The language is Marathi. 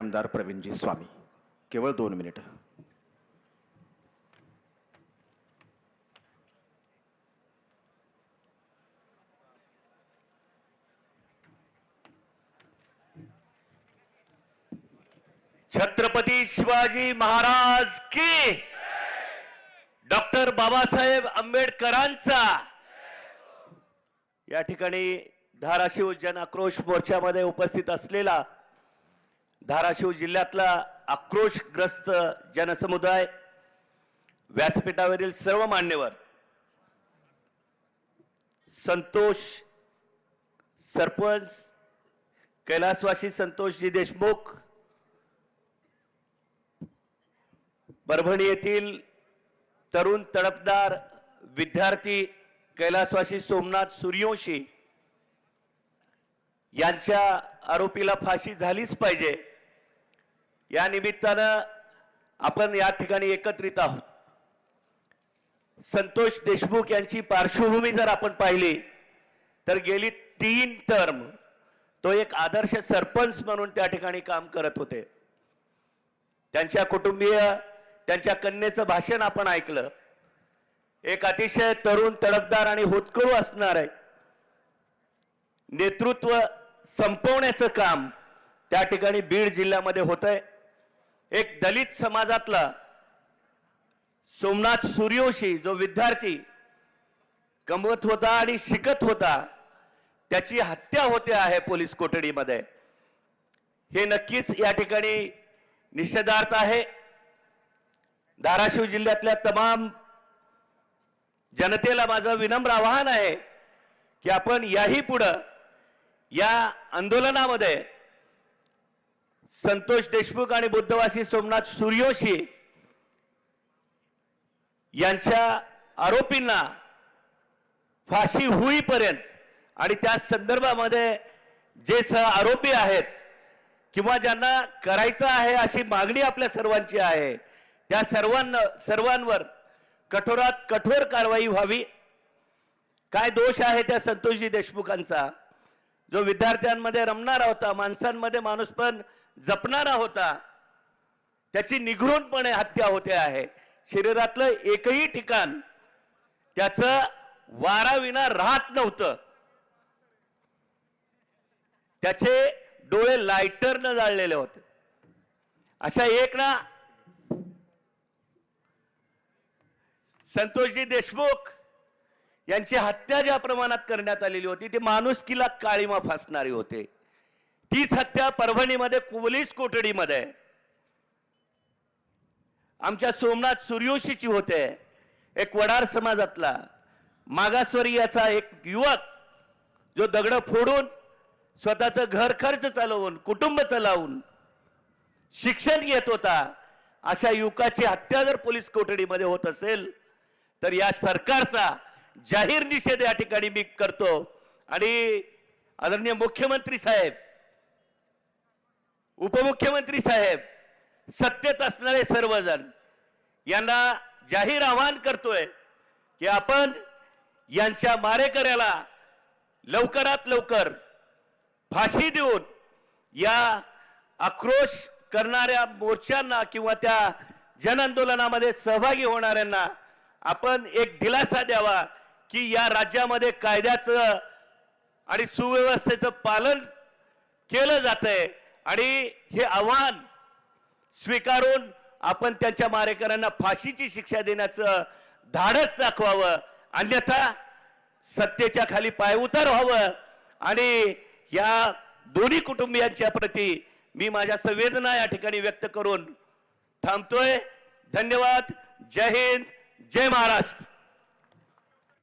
आमदार प्रवीणजी स्वामी. केवळ दोन मिनिटं. छत्रपती शिवाजी महाराज की डॉक्टर बाबासाहेब आंबेडकरांचा या ठिकाणी धाराशिव जन आक्रोश मोर्चामध्ये उपस्थित असलेला धाराशिव जिल्ह्यातला आक्रोशग्रस्त जनसमुदाय व्यासपीठावरील सर्व मान्यवर संतोष सरपंच कैलासवासी संतोषजी देशमुख परभणी येथील तरुण तडपदार विद्यार्थी कैलासवासी सोमनाथ सूर्यवंशी यांच्या आरोपीला फाशी झालीच पाहिजे. या निमित्तानं आपण या ठिकाणी एकत्रित आहोत. संतोष देशमुख यांची पार्श्वभूमी जर आपण पाहिली तर गेली तीन टर्म तो एक आदर्श सरपंच म्हणून त्या ठिकाणी काम करत होते. त्यांच्या कुटुंबीय त्यांच्या कन्येचं भाषण आपण ऐकलं. एक अतिशय तरुण तडफदार आणि होतकरू असणार आहे नेतृत्व संपवण्याचं काम त्या ठिकाणी बीड जिल्ह्यामध्ये होत आहे एक दलित समाजातला सोमनाथ सूर्यवंशी जो विद्यार्थी कमवत होता आणि शिकत होता त्याची हत्या होते आहे पोलीस कोठडीमध्ये. हे नक्कीच या ठिकाणी निषेधार्थ आहे. धाराशिव जिल्ह्यातल्या तमाम जनतेला माझं विनम्र आवाहन आहे की आपण याही पुढं या आंदोलनामध्ये संतोष देशमुख आणि बुद्धवासी सोमनाथ सूर्यवंशी यांच्या आरोपींना फाशी होईपर्यंत आणि त्या संदर्भामध्ये जे सह आरोपी आहेत किंवा ज्यांना करायचं आहे अशी मागणी आपल्या सर्वांची आहे त्या सर्वांना सर्वांवर कठोरात कठोर कारवाई व्हावी. काय दोष आहे त्या संतोषजी देशमुखांचा? जो विद्यार्थ्यांमध्ये रमणारा होता माणसांमध्ये माणूस पण जपणारा होता त्याची निघृणपणे हत्या होते आहे. शरीरातलं एकही ठिकाण त्याचं वाराविना राहत नव्हतं. त्याचे डोळे लायटरनं जाळलेले होते. अशा एक ना संतोषजी देशमुख यांची हत्या ज्या प्रमाणात करण्यात आलेली होती ती माणुसकीला काळीमा फासणारी होते. तीच हत्या परभणीमध्ये पोलीस कोठडीमध्ये. आमच्या सोमनाथ सूर्यवंशीची होते एक वडार समाजातला. मागासवर्गीयाचा एक युवक जो दगड फोडून स्वतःचं घर खर्च चालवून कुटुंब चालवून शिक्षण घेत होता. अशा युवकाची हत्या जर पोलीस कोठडीमध्ये होत असेल तर या सरकारचा जाहीर निषेध या ठिकाणी मी करतो. आणि आदरणीय मुख्यमंत्री साहेब उपमुख्यमंत्री साहेब सत्तेत असणारे सर्वजण यांना जाहीर आवाहन करतोय की आपण यांच्या मारेकऱ्याला लवकरात लवकर फाशी देऊन या आक्रोश करणाऱ्या मोर्चांना किंवा त्या जन आंदोलनामध्ये सहभागी होणाऱ्यांना आपण एक दिलासा द्यावा. की या राज्यामध्ये कायद्याचं आणि सुव्यवस्थेचं पालन केलं जातंय. आणि हे आव्हान स्वीकारून आपण त्यांच्या मारेकऱ्यांना फाशीची शिक्षा देण्याचं धाडस दाखवावं. अन्यथा सत्तेच्या खाली पायउतार व्हावं. आणि या दोन्ही कुटुंबियांच्या प्रती मी माझ्या संवेदना या ठिकाणी व्यक्त करून थांबतोय. धन्यवाद. जय हिंद. जय महाराष्ट्र.